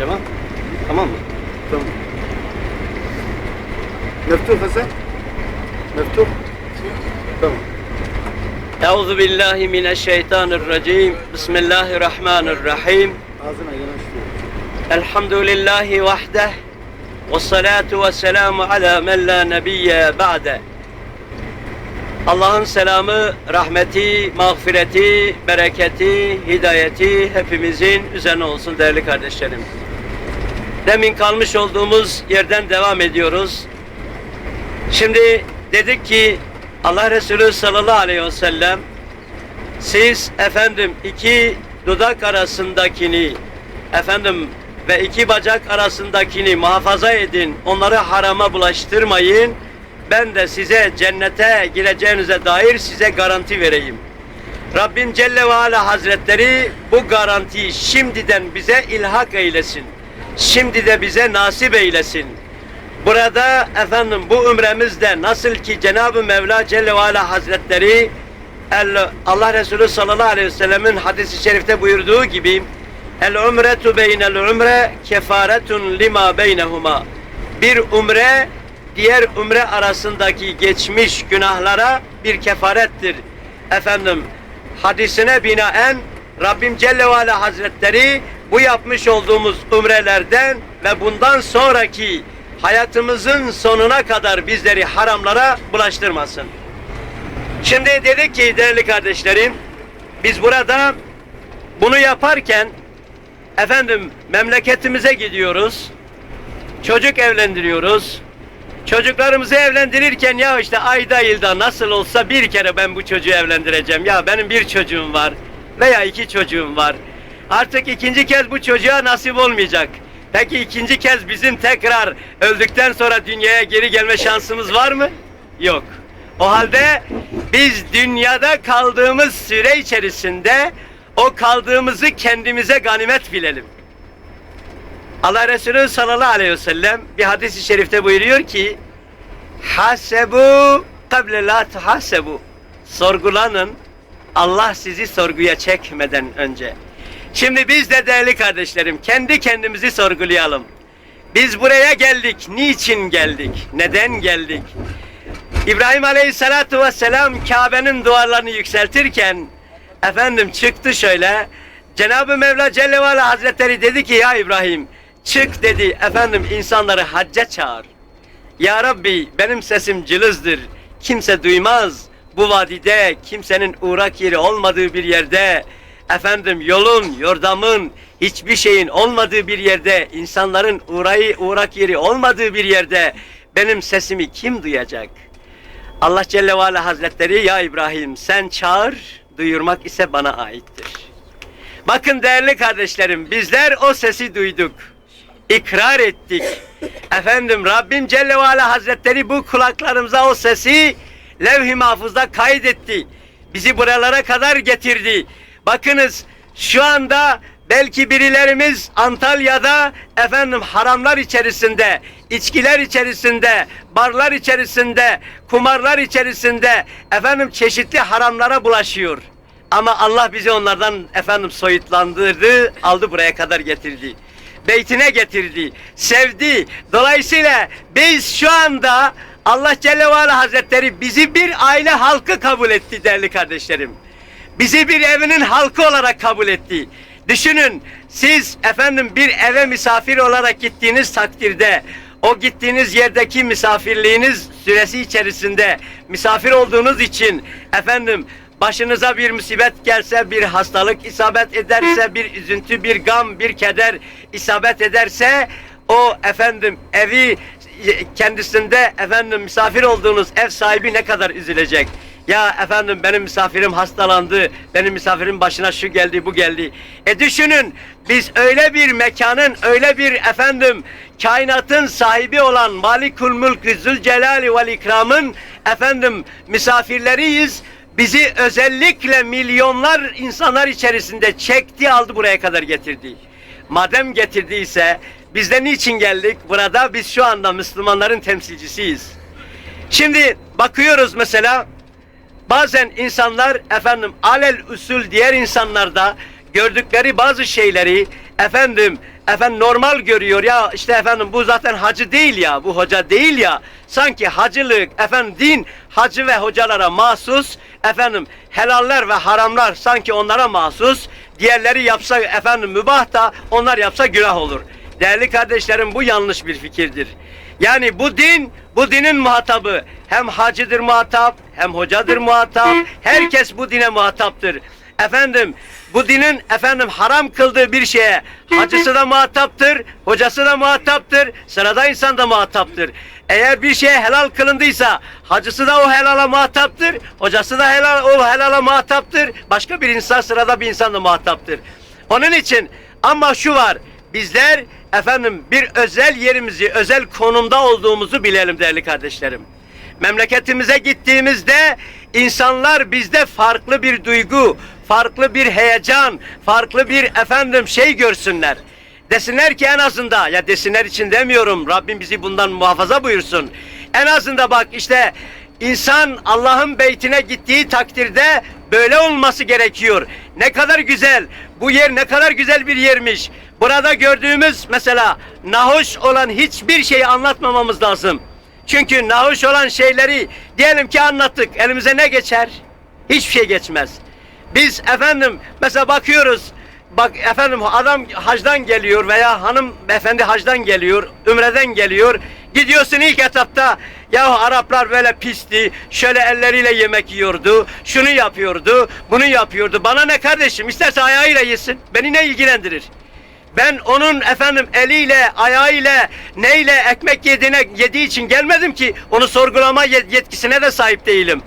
hocam ha? Tamam mı? Tamam. Meftuh Hasan? Meftuh? Tamam. Euzu billahi mineşşeytanirracim. Bismillahirrahmanirrahim. Ağzına yanaştır. Elhamdülillahi vahdeh. Ve salatu ve selamu ala men la nebiyye ba'de. Allah'ın selamı, rahmeti, mağfireti, bereketi, hidayeti hepimizin üzerine olsun değerli kardeşlerim. Demin kalmış olduğumuz yerden devam ediyoruz. Şimdi dedik ki Allah Resulü sallallahu aleyhi ve sellem siz efendim iki dudak arasındakini efendim ve iki bacak arasındakini muhafaza edin. Onları harama bulaştırmayın. Ben de size cennete gireceğinize dair size garanti vereyim. Rabbim Celle ve Ala Hazretleri bu garantiyi şimdiden bize ilhak eylesin. Şimdi de bize nasip eylesin. Burada efendim bu ümremizde nasıl ki Cenab-ı Mevla Celle ve Ala Hazretleri Allah Resulü sallallahu aleyhi ve sellemin hadisi şerifte buyurduğu gibi El umretu beynel umre kefaretun lima beynehuma Bir umre diğer umre arasındaki geçmiş günahlara bir kefarettir. Efendim hadisine binaen Rabbim Celle ve Ala Hazretleri bu yapmış olduğumuz umrelerden ve bundan sonraki hayatımızın sonuna kadar bizleri haramlara bulaştırmasın. Şimdi dedik ki değerli kardeşlerim, biz burada bunu yaparken efendim memleketimize gidiyoruz. Çocuk evlendiriyoruz. Çocuklarımızı evlendirirken ya işte ayda yılda nasıl olsa bir kere ben bu çocuğu evlendireceğim. Ya benim bir çocuğum var veya iki çocuğum var. Artık ikinci kez bu çocuğa nasip olmayacak. Peki ikinci kez bizim tekrar öldükten sonra dünyaya geri gelme şansımız var mı? Yok. O halde biz dünyada kaldığımız süre içerisinde o kaldığımızı kendimize ganimet bilelim. Allah Resulü sallallahu aleyhi ve sellem bir hadis-i şerifte buyuruyor ki Hasebu kable la tuhasebu Sorgulanın Allah sizi sorguya çekmeden önce. Şimdi biz de değerli kardeşlerim kendi kendimizi sorgulayalım. Biz buraya geldik. Niçin geldik? Neden geldik? İbrahim Aleyhisselatü Vesselam Kabe'nin duvarlarını yükseltirken efendim çıktı şöyle Cenab-ı Mevla Celle ve Hazretleri dedi ki ya İbrahim çık dedi efendim insanları hacca çağır. Ya Rabbi benim sesim cılızdır. Kimse duymaz. Bu vadide kimsenin uğrak yeri olmadığı bir yerde efendim yolun, yordamın hiçbir şeyin olmadığı bir yerde insanların uğrayı uğrak yeri olmadığı bir yerde benim sesimi kim duyacak? Allah Celle ve Ala Hazretleri ya İbrahim sen çağır duyurmak ise bana aittir. Bakın değerli kardeşlerim bizler o sesi duyduk. ikrar ettik. Efendim Rabbim Celle ve Ala Hazretleri bu kulaklarımıza o sesi levh-i mahfuzda kaydetti. Bizi buralara kadar getirdi. Bakınız şu anda belki birilerimiz Antalya'da efendim haramlar içerisinde, içkiler içerisinde, barlar içerisinde, kumarlar içerisinde efendim çeşitli haramlara bulaşıyor. Ama Allah bizi onlardan efendim soyutlandırdı, aldı buraya kadar getirdi. Beytine getirdi, sevdi. Dolayısıyla biz şu anda Allah Celle ve Ala Hazretleri bizi bir aile halkı kabul etti değerli kardeşlerim. Bizi bir evinin halkı olarak kabul etti. Düşünün siz efendim bir eve misafir olarak gittiğiniz takdirde o gittiğiniz yerdeki misafirliğiniz süresi içerisinde misafir olduğunuz için efendim başınıza bir musibet gelse, bir hastalık isabet ederse, bir üzüntü, bir gam, bir keder isabet ederse o efendim evi kendisinde efendim misafir olduğunuz ev sahibi ne kadar üzülecek. Ya efendim benim misafirim hastalandı, benim misafirin başına şu geldi, bu geldi. E düşünün biz öyle bir mekanın, öyle bir efendim kainatın sahibi olan Malikul Mülk Zülcelali vel İkram'ın efendim misafirleriyiz. Bizi özellikle milyonlar insanlar içerisinde çekti aldı buraya kadar getirdi. Madem getirdiyse biz de niçin geldik? Burada biz şu anda Müslümanların temsilcisiyiz. Şimdi bakıyoruz mesela bazen insanlar efendim alel usul diğer insanlarda gördükleri bazı şeyleri efendim efendim normal görüyor ya işte efendim bu zaten hacı değil ya bu hoca değil ya sanki hacılık efendim din hacı ve hocalara mahsus efendim helaller ve haramlar sanki onlara mahsus diğerleri yapsa efendim mübah da onlar yapsa günah olur. Değerli kardeşlerim bu yanlış bir fikirdir. Yani bu din, bu dinin muhatabı hem hacıdır muhatap, hem hocadır muhatap. Herkes bu dine muhataptır. Efendim, bu dinin efendim haram kıldığı bir şeye hacısı da muhataptır, hocası da muhataptır, sırada insan da muhataptır. Eğer bir şeye helal kılındıysa hacısı da o helala muhataptır, hocası da helal o helala muhataptır, başka bir insan sırada bir insan da muhataptır. Onun için ama şu var, bizler efendim bir özel yerimizi, özel konumda olduğumuzu bilelim değerli kardeşlerim. Memleketimize gittiğimizde insanlar bizde farklı bir duygu, farklı bir heyecan, farklı bir efendim şey görsünler. Desinler ki en azında ya desinler için demiyorum Rabbim bizi bundan muhafaza buyursun. En azında bak işte insan Allah'ın beytine gittiği takdirde böyle olması gerekiyor. Ne kadar güzel. Bu yer ne kadar güzel bir yermiş. Burada gördüğümüz mesela nahoş olan hiçbir şeyi anlatmamamız lazım. Çünkü nahoş olan şeyleri diyelim ki anlattık. Elimize ne geçer? Hiçbir şey geçmez. Biz efendim mesela bakıyoruz. Bak efendim adam hacdan geliyor veya hanım efendi hacdan geliyor, ümreden geliyor. Gidiyorsun ilk etapta ya Araplar böyle pisti, şöyle elleriyle yemek yiyordu, şunu yapıyordu, bunu yapıyordu. Bana ne kardeşim isterse ayağıyla yesin. Beni ne ilgilendirir? Ben onun efendim eliyle, ayağıyla, neyle ekmek yediğine yediği için gelmedim ki onu sorgulama yet- yetkisine de sahip değilim.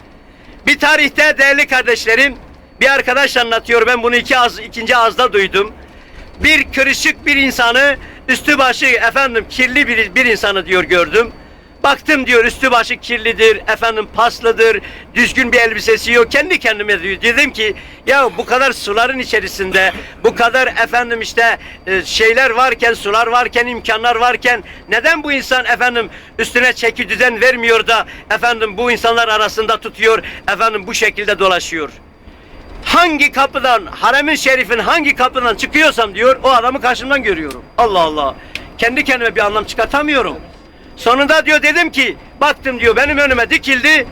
Bir tarihte değerli kardeşlerim, bir arkadaş anlatıyor. Ben bunu iki ağız, ikinci ağızda duydum. Bir kırışık bir insanı, üstü başı efendim kirli bir, bir insanı diyor gördüm. Baktım diyor üstü başı kirlidir, efendim paslıdır, düzgün bir elbisesi yok. Kendi kendime diyor. Dedim ki ya bu kadar suların içerisinde, bu kadar efendim işte e, şeyler varken, sular varken, imkanlar varken neden bu insan efendim üstüne çeki düzen vermiyor da efendim bu insanlar arasında tutuyor, efendim bu şekilde dolaşıyor hangi kapıdan, haremin şerifin hangi kapıdan çıkıyorsam diyor, o adamı karşımdan görüyorum. Allah Allah. Kendi kendime bir anlam çıkartamıyorum. Sonunda diyor dedim ki, baktım diyor benim önüme dikildi.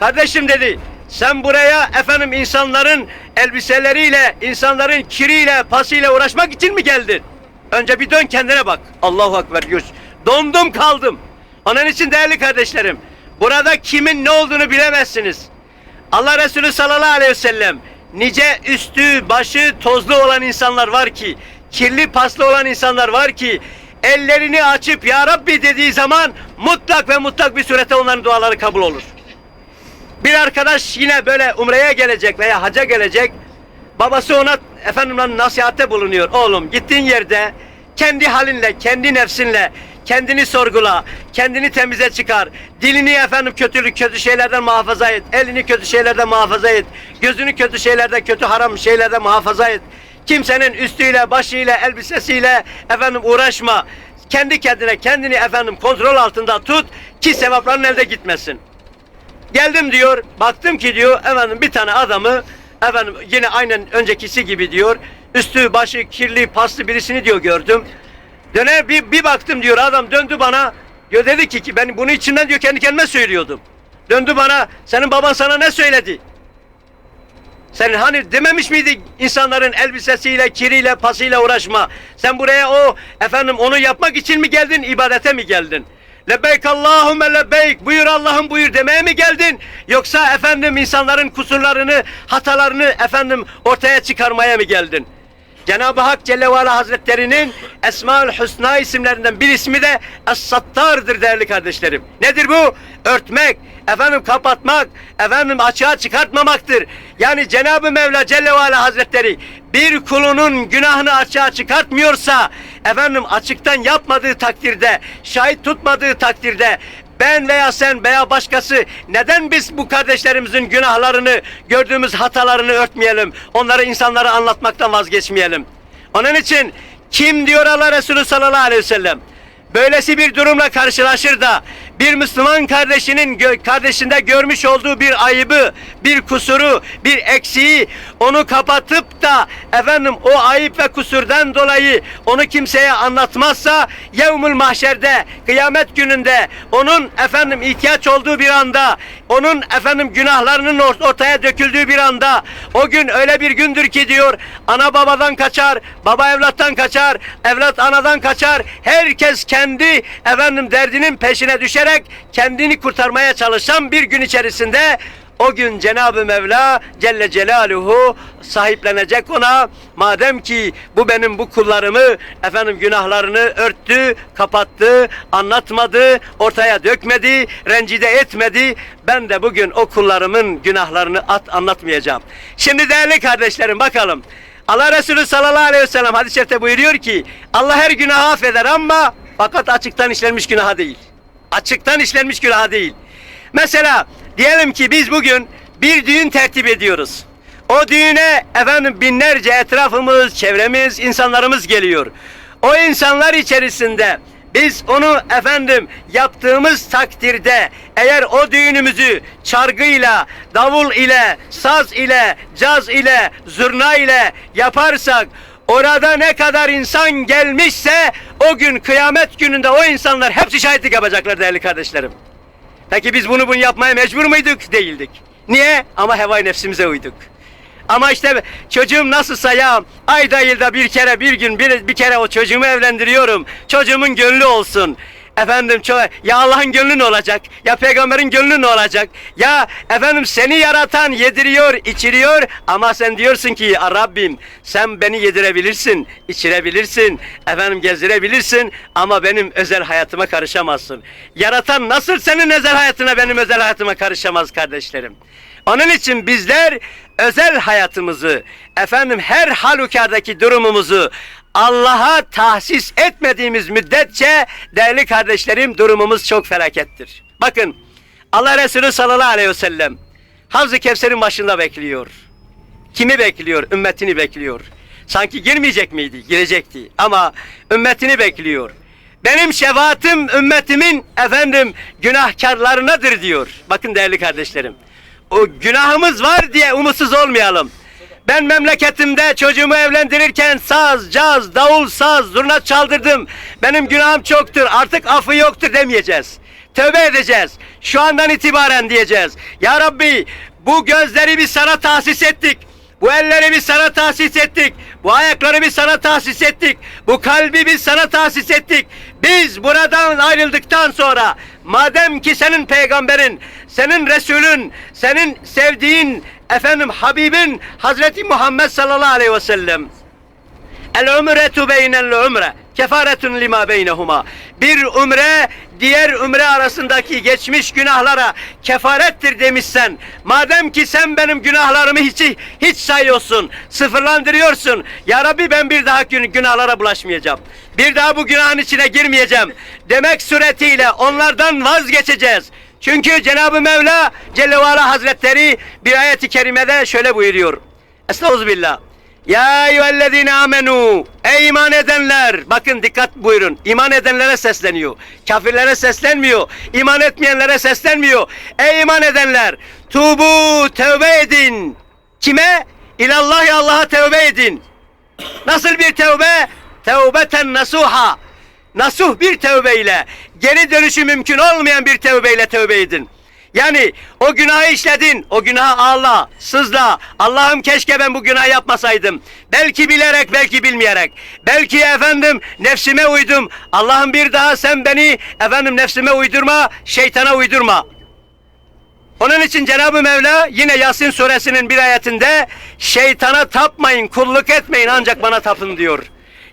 Kardeşim dedi, sen buraya efendim insanların elbiseleriyle, insanların kiriyle, pasıyla uğraşmak için mi geldin? Önce bir dön kendine bak. Allahu Ekber diyor. Dondum kaldım. Onun için değerli kardeşlerim, burada kimin ne olduğunu bilemezsiniz. Allah Resulü sallallahu aleyhi ve sellem nice üstü başı tozlu olan insanlar var ki kirli paslı olan insanlar var ki ellerini açıp ya Rabbi dediği zaman mutlak ve mutlak bir surette onların duaları kabul olur. Bir arkadaş yine böyle umreye gelecek veya haca gelecek. Babası ona efendim nasihatte bulunuyor. Oğlum gittiğin yerde kendi halinle, kendi nefsinle kendini sorgula, kendini temize çıkar. Dilini efendim kötülük, kötü şeylerden muhafaza et. Elini kötü şeylerden muhafaza et. Gözünü kötü şeylerden, kötü haram şeylerden muhafaza et. Kimsenin üstüyle, başıyla, elbisesiyle efendim uğraşma. Kendi kendine, kendini efendim kontrol altında tut ki sevapların elde gitmesin. Geldim diyor, baktım ki diyor efendim bir tane adamı efendim yine aynen öncekisi gibi diyor. Üstü başı kirli paslı birisini diyor gördüm. Döner bir, bir baktım diyor adam döndü bana. Diyor dedi ki, ben bunu içinden diyor kendi kendime söylüyordum. Döndü bana senin baban sana ne söyledi? Sen hani dememiş miydi insanların elbisesiyle, kiriyle, pasıyla uğraşma? Sen buraya o efendim onu yapmak için mi geldin, ibadete mi geldin? Lebeyk Allahümme lebeyk buyur Allah'ım buyur demeye mi geldin? Yoksa efendim insanların kusurlarını, hatalarını efendim ortaya çıkarmaya mı geldin? Cenab-ı Hak Celle ve Hazretleri'nin Esmaül Hüsna isimlerinden bir ismi de Es-Sattar'dır değerli kardeşlerim. Nedir bu? Örtmek, efendim kapatmak, efendim açığa çıkartmamaktır. Yani Cenab-ı Mevla Celle ve Hazretleri bir kulunun günahını açığa çıkartmıyorsa, efendim açıktan yapmadığı takdirde, şahit tutmadığı takdirde ben veya sen veya başkası neden biz bu kardeşlerimizin günahlarını, gördüğümüz hatalarını örtmeyelim? Onları insanlara anlatmaktan vazgeçmeyelim. Onun için kim diyor Allah Resulü sallallahu aleyhi ve sellem? Böylesi bir durumla karşılaşır da bir Müslüman kardeşinin kardeşinde görmüş olduğu bir ayıbı, bir kusuru, bir eksiği onu kapatıp da efendim o ayıp ve kusurdan dolayı onu kimseye anlatmazsa yevmül mahşerde kıyamet gününde onun efendim ihtiyaç olduğu bir anda onun efendim günahlarının or- ortaya döküldüğü bir anda o gün öyle bir gündür ki diyor ana babadan kaçar baba evlattan kaçar evlat anadan kaçar. Herkes kendi efendim derdinin peşine düşerek kendini kurtarmaya çalışan bir gün içerisinde o gün Cenab-ı Mevla Celle Celaluhu sahiplenecek ona. Madem ki bu benim bu kullarımı efendim günahlarını örttü, kapattı, anlatmadı, ortaya dökmedi, rencide etmedi. Ben de bugün o kullarımın günahlarını at anlatmayacağım. Şimdi değerli kardeşlerim bakalım. Allah Resulü sallallahu aleyhi ve sellem hadis-i şerifte buyuruyor ki Allah her günahı affeder ama fakat açıktan işlenmiş günaha değil. Açıktan işlenmiş günaha değil. Mesela diyelim ki biz bugün bir düğün tertip ediyoruz. O düğüne efendim binlerce etrafımız, çevremiz, insanlarımız geliyor. O insanlar içerisinde biz onu efendim yaptığımız takdirde eğer o düğünümüzü çargıyla, davul ile, saz ile, caz ile, zurna ile yaparsak orada ne kadar insan gelmişse o gün kıyamet gününde o insanlar hepsi şahitlik yapacaklar değerli kardeşlerim. Peki biz bunu bunu yapmaya mecbur muyduk? Değildik. Niye? Ama hevai nefsimize uyduk. Ama işte çocuğum nasılsa ya ayda yılda bir kere bir gün bir, bir kere o çocuğumu evlendiriyorum. Çocuğumun gönlü olsun. Efendim ço- ya Allah'ın gönlü ne olacak? Ya peygamberin gönlü ne olacak? Ya efendim seni yaratan yediriyor, içiriyor ama sen diyorsun ki "Ya Rabbim sen beni yedirebilirsin, içirebilirsin, efendim gezdirebilirsin ama benim özel hayatıma karışamazsın. Yaratan nasıl senin özel hayatına benim özel hayatıma karışamaz kardeşlerim. Onun için bizler özel hayatımızı, efendim her halukardaki durumumuzu Allah'a tahsis etmediğimiz müddetçe değerli kardeşlerim durumumuz çok felakettir. Bakın Allah Resulü sallallahu aleyhi ve sellem Havz-ı Kevser'in başında bekliyor. Kimi bekliyor? Ümmetini bekliyor. Sanki girmeyecek miydi? Girecekti. Ama ümmetini bekliyor. Benim şefaatim ümmetimin efendim günahkarlarınadır diyor. Bakın değerli kardeşlerim. O günahımız var diye umutsuz olmayalım. Ben memleketimde çocuğumu evlendirirken saz, caz, davul, saz, zurna çaldırdım. Benim günahım çoktur, artık affı yoktur demeyeceğiz. Tövbe edeceğiz. Şu andan itibaren diyeceğiz. Ya Rabbi bu gözleri biz sana tahsis ettik. Bu elleri biz sana tahsis ettik. Bu ayakları biz sana tahsis ettik. Bu kalbi biz sana tahsis ettik. Biz buradan ayrıldıktan sonra madem ki senin peygamberin, senin Resulün, senin sevdiğin efendim Habibin Hazreti Muhammed sallallahu aleyhi ve sellem El umretu beynel umre kefaretun lima beynehuma. Bir umre diğer umre arasındaki geçmiş günahlara kefarettir demişsen, madem ki sen benim günahlarımı hiç hiç sayıyorsun, sıfırlandırıyorsun. Ya Rabbi ben bir daha gün günahlara bulaşmayacağım. Bir daha bu günahın içine girmeyeceğim. Demek suretiyle onlardan vazgeçeceğiz. Çünkü Cenab-ı Mevla Celle Hazretleri bir ayeti kerimede şöyle buyuruyor. Estağfirullah. Ya eyyühellezine amenu. Ey iman edenler Bakın dikkat buyurun. İman edenlere sesleniyor. Kafirlere seslenmiyor. İman etmeyenlere seslenmiyor. Ey iman edenler Tubu tevbe edin. Kime? İlallahi Allah'a tevbe edin. Nasıl bir tevbe? Tevbeten nasuha. Nasuh bir tevbe ile Geri dönüşü mümkün olmayan bir tevbe ile tevbe edin yani o günahı işledin, o günaha ağla, sızla. Allah'ım keşke ben bu günahı yapmasaydım. Belki bilerek, belki bilmeyerek. Belki efendim nefsime uydum. Allah'ım bir daha sen beni efendim nefsime uydurma, şeytana uydurma. Onun için Cenab-ı Mevla yine Yasin suresinin bir ayetinde şeytana tapmayın, kulluk etmeyin ancak bana tapın diyor.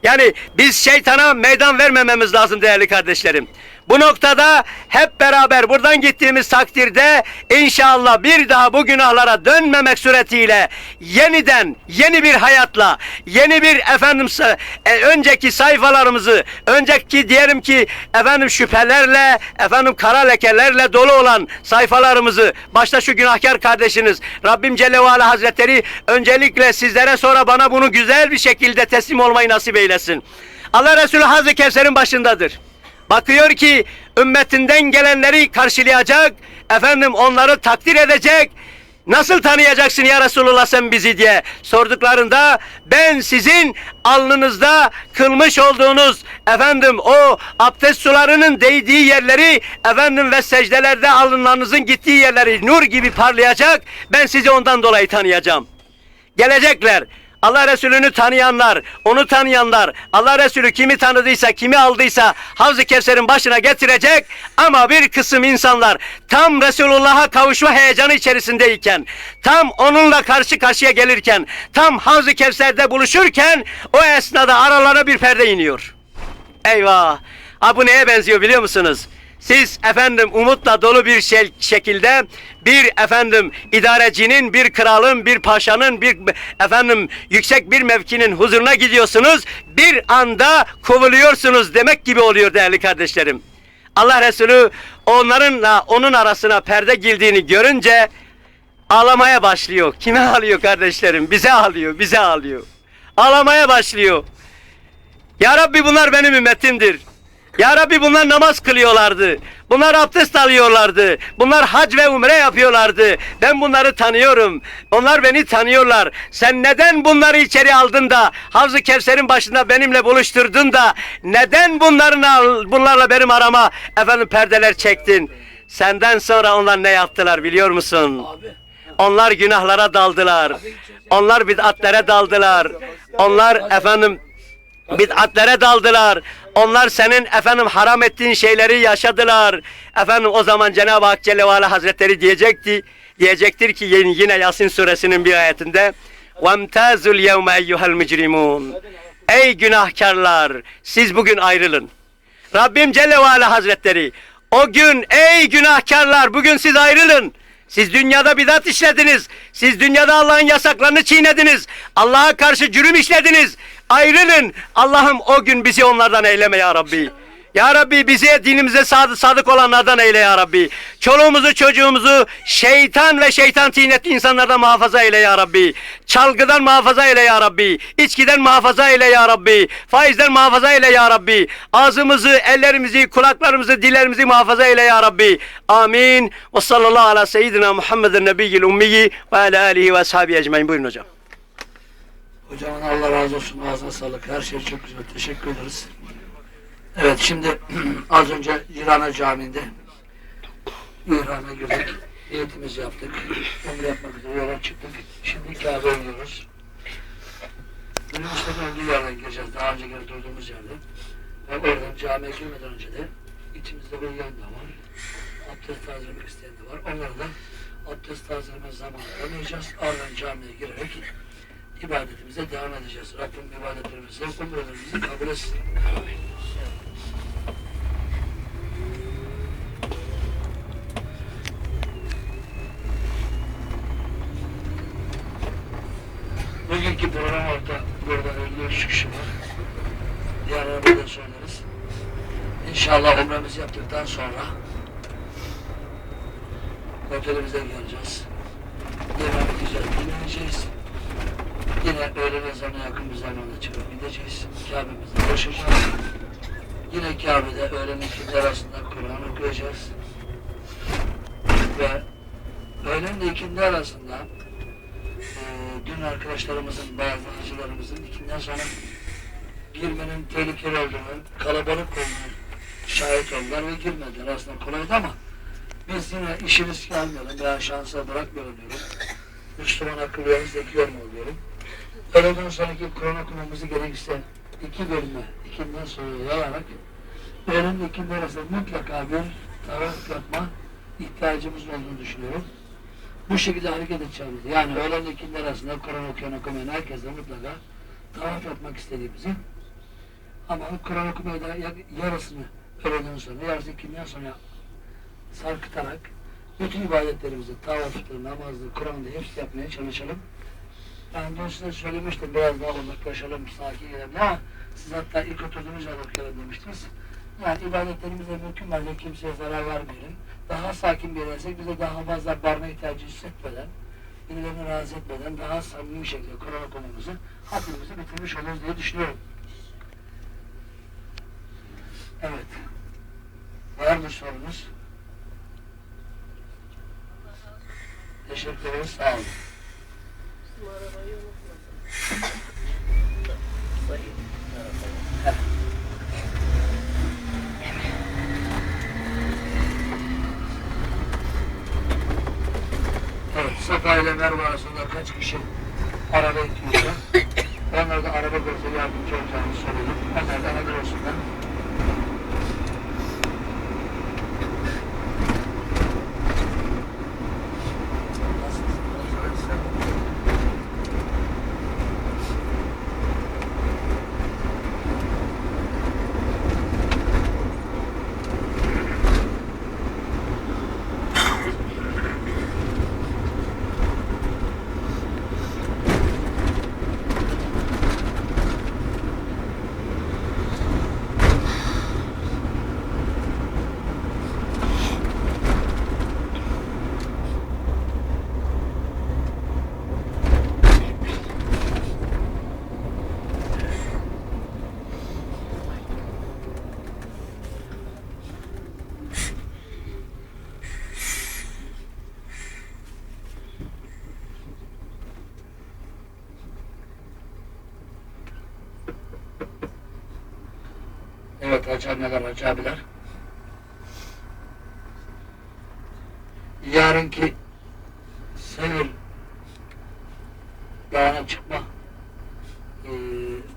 Yani biz şeytana meydan vermememiz lazım değerli kardeşlerim. Bu noktada hep beraber buradan gittiğimiz takdirde inşallah bir daha bu günahlara dönmemek suretiyle yeniden yeni bir hayatla yeni bir efendim e, önceki sayfalarımızı önceki diyelim ki efendim şüphelerle efendim kara lekelerle dolu olan sayfalarımızı başta şu günahkar kardeşiniz Rabbim Celle ve Hazretleri öncelikle sizlere sonra bana bunu güzel bir şekilde teslim olmayı nasip eylesin. Allah Resulü Hazreti Kevser'in başındadır. Bakıyor ki ümmetinden gelenleri karşılayacak, efendim onları takdir edecek, Nasıl tanıyacaksın ya Resulullah sen bizi diye sorduklarında ben sizin alnınızda kılmış olduğunuz efendim o abdest sularının değdiği yerleri efendim ve secdelerde alınlarınızın gittiği yerleri nur gibi parlayacak ben sizi ondan dolayı tanıyacağım. Gelecekler. Allah Resulü'nü tanıyanlar, onu tanıyanlar, Allah Resulü kimi tanıdıysa, kimi aldıysa Havz-ı Kevser'in başına getirecek ama bir kısım insanlar tam Resulullah'a kavuşma heyecanı içerisindeyken, tam onunla karşı karşıya gelirken, tam Havz-ı Kevser'de buluşurken o esnada aralarına bir perde iniyor. Eyvah! Ha bu neye benziyor biliyor musunuz? Siz efendim umutla dolu bir şey, şekilde bir efendim idarecinin, bir kralın, bir paşanın, bir efendim yüksek bir mevkinin huzuruna gidiyorsunuz. Bir anda kovuluyorsunuz demek gibi oluyor değerli kardeşlerim. Allah Resulü onlarınla onun arasına perde girdiğini görünce ağlamaya başlıyor. Kime ağlıyor kardeşlerim? Bize ağlıyor, bize ağlıyor. Ağlamaya başlıyor. Ya Rabbi bunlar benim ümmetimdir. Ya Rabbi bunlar namaz kılıyorlardı. Bunlar abdest alıyorlardı. Bunlar hac ve umre yapıyorlardı. Ben bunları tanıyorum. Onlar beni tanıyorlar. Sen neden bunları içeri aldın da Havz-ı Kevser'in başında benimle buluşturdun da neden bunların bunlarla benim arama efendim perdeler çektin? Senden sonra onlar ne yaptılar biliyor musun? Onlar günahlara daldılar. Onlar bid'atlere daldılar. Onlar efendim bid'atlere daldılar. Onlar senin efendim haram ettiğin şeyleri yaşadılar. Efendim o zaman Cenab-ı Hak Celle ve Ala Hazretleri diyecekti. Diyecektir ki yine yine Yasin suresinin bir ayetinde وَامْتَازُ الْيَوْمَ اَيُّهَا الْمُجْرِمُونَ Ey günahkarlar siz bugün ayrılın. Rabbim Celle ve Ala Hazretleri o gün ey günahkarlar bugün siz ayrılın. Siz dünyada bidat işlediniz. Siz dünyada Allah'ın yasaklarını çiğnediniz. Allah'a karşı cürüm işlediniz. Ayrılın. Allah'ım o gün bizi onlardan eyleme ya Rabbi. Ya Rabbi bize dinimize sadık, sadık olanlardan eyle ya Rabbi. Çoluğumuzu çocuğumuzu şeytan ve şeytan tinetli insanlardan muhafaza eyle ya Rabbi. Çalgıdan muhafaza eyle ya Rabbi. İçkiden muhafaza eyle ya Rabbi. Faizden muhafaza eyle ya Rabbi. Ağzımızı, ellerimizi, kulaklarımızı, dillerimizi muhafaza eyle ya Rabbi. Amin. Ve sallallahu ala seyyidina Muhammedin nebiyyil ummiyi ve ala alihi ve ashabi ecmain. Buyurun hocam. Hocamın Allah razı olsun. Ağzına sağlık. Her şey çok güzel. Teşekkür ederiz. Evet şimdi az önce Cirana Camii'nde İhram'a girdik. Niyetimizi yaptık. Umre yapmak üzere yola çıktık. Şimdi Kabe'ye gidiyoruz. Önümüzde olduğu yerden gireceğiz. Daha önce geri durduğumuz yerde. Ve oradan camiye girmeden önce de içimizde uyuyan da var. Abdest tazelemek isteyen de var. Onları da abdest tazeleme zamanı tanıyacağız. Ardından camiye girerek ibadetimize devam edeceğiz. Rabbim ibadetlerimizi, umrelerimizi kabul etsin. Bugünkü program orta burada 53 kişi var. Diğer arabada söyleriz. İnşallah umremizi yaptıktan sonra otelimize geleceğiz. Yemek yiyeceğiz, dinleneceğiz. Yine öğle ezanına yakın bir zamanda çıkıp gideceğiz. Kabe'mizde koşacağız. Yine Kabe'de öğlen ikindi arasında Kur'an okuyacağız. Ve öğlen ile ikindi arasında eee, dün arkadaşlarımızın, bazı hacılarımızın ikinden sonra girmenin tehlikeli olduğunu, kalabalık olduğunu şahit oldular ve girmediler. Aslında kolaydı ama biz yine işi riske almayalım veya şansa bırakmayalım diyorum. Müslüman akıllı zeki olmalı diyorum. Öğleden sonraki Kur'an okumamızı gerekirse iki bölüme, ikinden sonra yayarak öğlen ikindi arasında mutlaka bir tavaf yapma ihtiyacımız olduğunu düşünüyorum. Bu şekilde hareket edeceğimizi, yani öğlen ikindi arasında Kur'an okuyan okumayan herkesle mutlaka tavaf yapmak istediğimizi ama Kur'an okumayı da ya- yarısını öğleden sonra, yarısı ikinden sonra sarkıtarak bütün ibadetlerimizi, tavaftır, namazdır, Kur'an'da hepsi yapmaya çalışalım. Ben dün size söylemiştim biraz daha uzaklaşalım, sakin gidelim. Ya siz hatta ilk oturduğunuz yerde okuyalım demiştiniz. Yani ibadetlerimize mümkün mertebe kimseye zarar vermeyelim. Daha sakin bir yersek bize daha fazla barma ihtiyacı hissetmeden, birilerini rahatsız etmeden daha samimi bir şekilde Kur'an okumamızı hakkımızı bitirmiş oluruz diye düşünüyorum. Evet. Var mı sorunuz? Teşekkür ederiz. Sağ olun. Safa ile Merve arasında kaç kişi araba itiyorsa onlar da araba konusunda yardımcı olacağını söyledim. Onlar da haber olsunlar. Hacı anneler, hacı abiler. Yarınki Sevil Dağı'na çıkma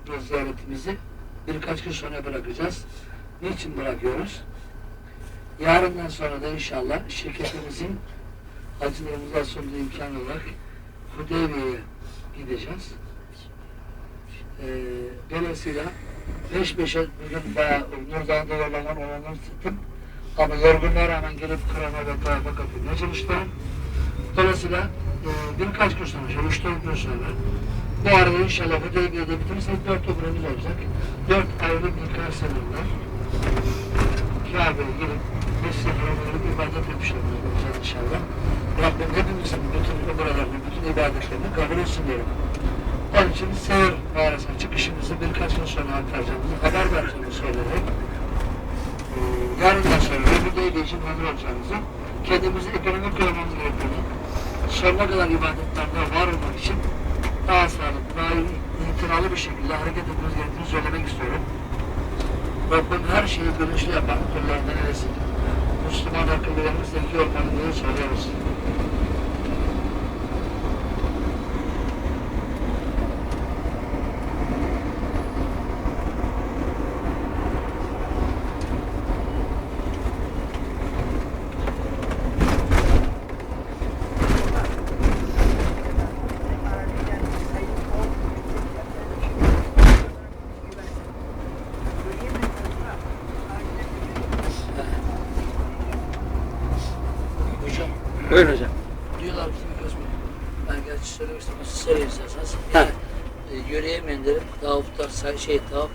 bu ziyaretimizi birkaç gün sonra bırakacağız. Niçin bırakıyoruz? Yarından sonra da inşallah şirketimizin hacılarımıza sunduğu imkan olarak Hudeybiye'ye gideceğiz. Eee dolayısıyla peş peşe bugün bayağı Nurdan'da yollanan olanları tuttum. Ama yorgunluğa rağmen gelip Kıram'a ve tarafa katılmaya çalıştılar. Dolayısıyla e, birkaç gün sonra, üç dört gün sonra bu arada inşallah Hudeybiye'de bitirirsek dört ömrümüz olacak. Dört ayrı nikah seneler Kabe'ye gelip Mescid-i Haram'a ibadet etmiş olacağız inşallah. Rabbim hepimizin bütün umrelerini, bütün ibadetlerini kabul etsin diyorum. Onun için seyir mağarasına çıkışımızı birkaç gün sonra aktaracağımızı haber vereceğimizi söyleyerek e, yarından sonra öbür değil için hazır olacağımızı kendimizi ekonomik koymamız gerektiğini sonuna kadar ibadetlerde var olmak için daha sağlıklı, daha itinalı bir şekilde hareket etmemiz gerektiğini söylemek istiyorum. Rabbim her şeyi bilinçli yapan kullarından eylesin. Müslüman akıllılarımız zeki olmalı diye söylüyoruz.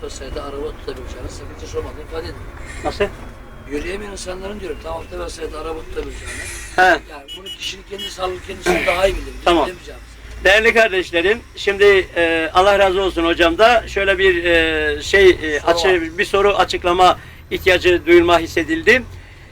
30 senede araba tutabileceğini, sıkıntı sormadığını ifade edin. Nasıl? Yürüyemeyen insanların diyorum, tam 30 senede araba tutabileceğini. He. Yani bunu kişinin kendi sağlığı kendisi daha iyi bilir. Tamam. Değerli kardeşlerim, şimdi e, Allah razı olsun hocam da şöyle bir e, şey e, açı, bir soru açıklama ihtiyacı duyulma hissedildi.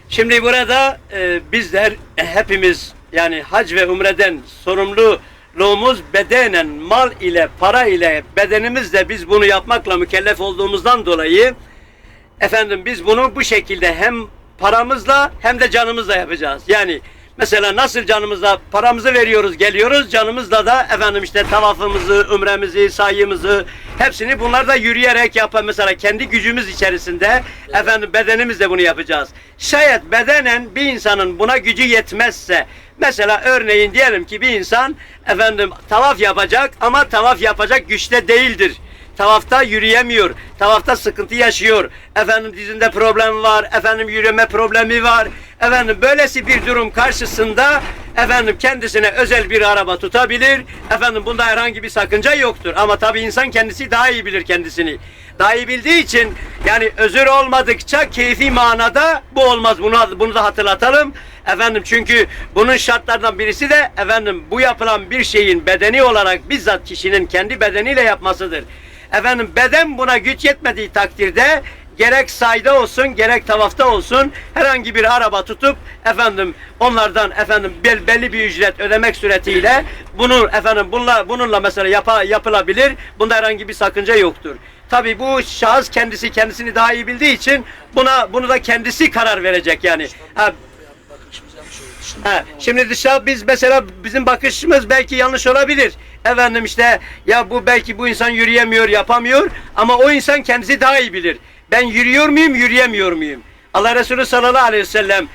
Şimdi burada e, bizler e, hepimiz yani hac ve umreden sorumlu sorumluluğumuz bedenen, mal ile, para ile, bedenimizle biz bunu yapmakla mükellef olduğumuzdan dolayı Efendim biz bunu bu şekilde hem paramızla hem de canımızla yapacağız. Yani mesela nasıl canımızla paramızı veriyoruz geliyoruz canımızla da efendim işte tavafımızı, ümremizi, sayımızı hepsini bunlar da yürüyerek yapan mesela kendi gücümüz içerisinde efendim bedenimizle bunu yapacağız. Şayet bedenen bir insanın buna gücü yetmezse mesela örneğin diyelim ki bir insan efendim tavaf yapacak ama tavaf yapacak güçte değildir. Tavafta yürüyemiyor. Tavafta sıkıntı yaşıyor. Efendim dizinde problem var. Efendim yürüme problemi var. Efendim böylesi bir durum karşısında efendim kendisine özel bir araba tutabilir. Efendim bunda herhangi bir sakınca yoktur. Ama tabii insan kendisi daha iyi bilir kendisini. Daha iyi bildiği için yani özür olmadıkça keyfi manada bu olmaz. Bunu bunu da hatırlatalım. Efendim çünkü bunun şartlardan birisi de efendim bu yapılan bir şeyin bedeni olarak bizzat kişinin kendi bedeniyle yapmasıdır. Efendim beden buna güç yetmediği takdirde gerek sayda olsun gerek tavafta olsun herhangi bir araba tutup efendim onlardan efendim bel- belli bir ücret ödemek suretiyle bunu efendim bununla bununla mesela yapa, yapılabilir. Bunda herhangi bir sakınca yoktur. Tabi bu şahıs kendisi kendisini daha iyi bildiği için buna bunu da kendisi karar verecek yani. Ha, Bakışımız yanlış oldu. Şimdi, Ha, şimdi dışarı biz mesela bizim bakışımız belki yanlış olabilir. Efendim işte ya bu belki bu insan yürüyemiyor, yapamıyor ama o insan kendisi daha iyi bilir. Ben yürüyor muyum, yürüyemiyor muyum? Allah Resulü sallallahu aleyhi ve sellem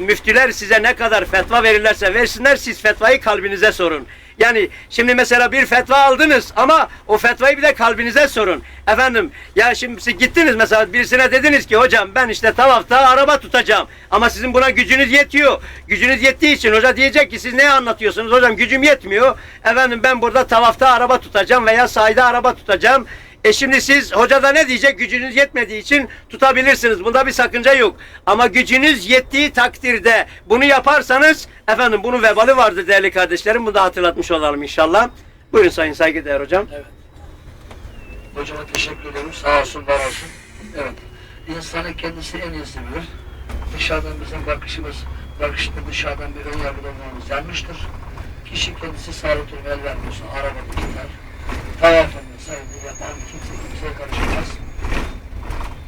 müftüler size ne kadar fetva verirlerse versinler siz fetvayı kalbinize sorun. Yani şimdi mesela bir fetva aldınız ama o fetvayı bir de kalbinize sorun. Efendim ya şimdi siz gittiniz mesela birisine dediniz ki hocam ben işte tavafta araba tutacağım. Ama sizin buna gücünüz yetiyor. Gücünüz yettiği için hoca diyecek ki siz ne anlatıyorsunuz hocam gücüm yetmiyor. Efendim ben burada tavafta araba tutacağım veya sahilde araba tutacağım. E şimdi siz hoca da ne diyecek? Gücünüz yetmediği için tutabilirsiniz. Bunda bir sakınca yok. Ama gücünüz yettiği takdirde bunu yaparsanız efendim bunun vebali vardır değerli kardeşlerim. Bunu da hatırlatmış olalım inşallah. Buyurun sayın saygıdeğer hocam. Evet. Hocama teşekkür ediyorum. Sağ olsun, var olsun. Evet. İnsanın kendisi en iyisi bilir. Dışarıdan bizim bakışımız, bakışta dışarıdan bir ön yargıda bulmamız yanlıştır. Kişi kendisi sağlık durumu el vermiyorsa araba tutar. Tavafını sayıda yapan kimse kimseye karışamaz.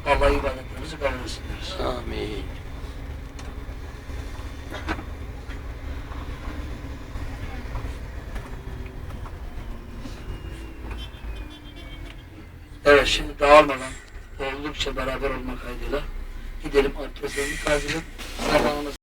Allah ibadetlerimizi kabul etsin deriz. Amin. Evet şimdi dağılmadan oldukça beraber olmak kaydıyla gidelim abdestlerimizi tazelim. Zamanımız